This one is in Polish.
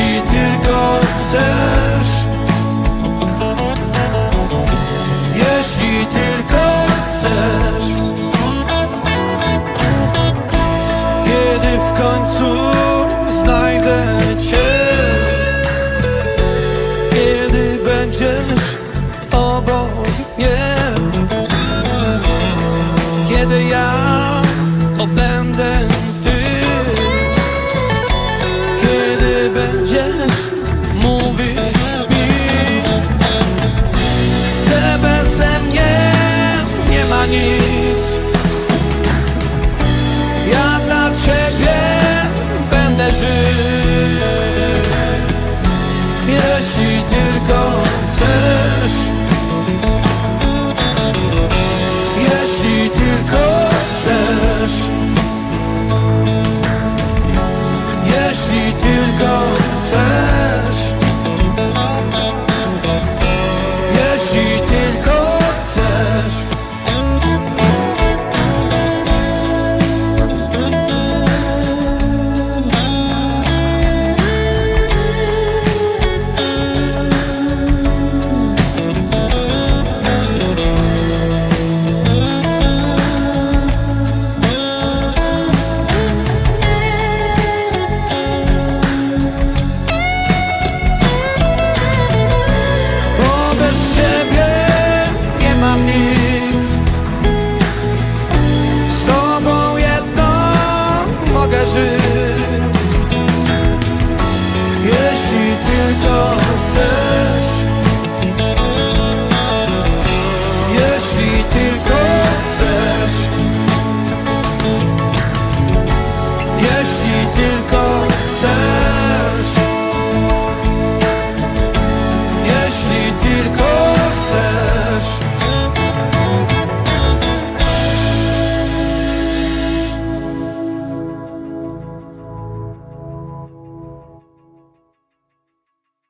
Jeśli tylko chcesz. Jeśli tylko chcesz. Kiedy w końcu znajdę Cię. Kiedy będziesz obok mnie. Kiedy ja obędę leży. Jeśli tylko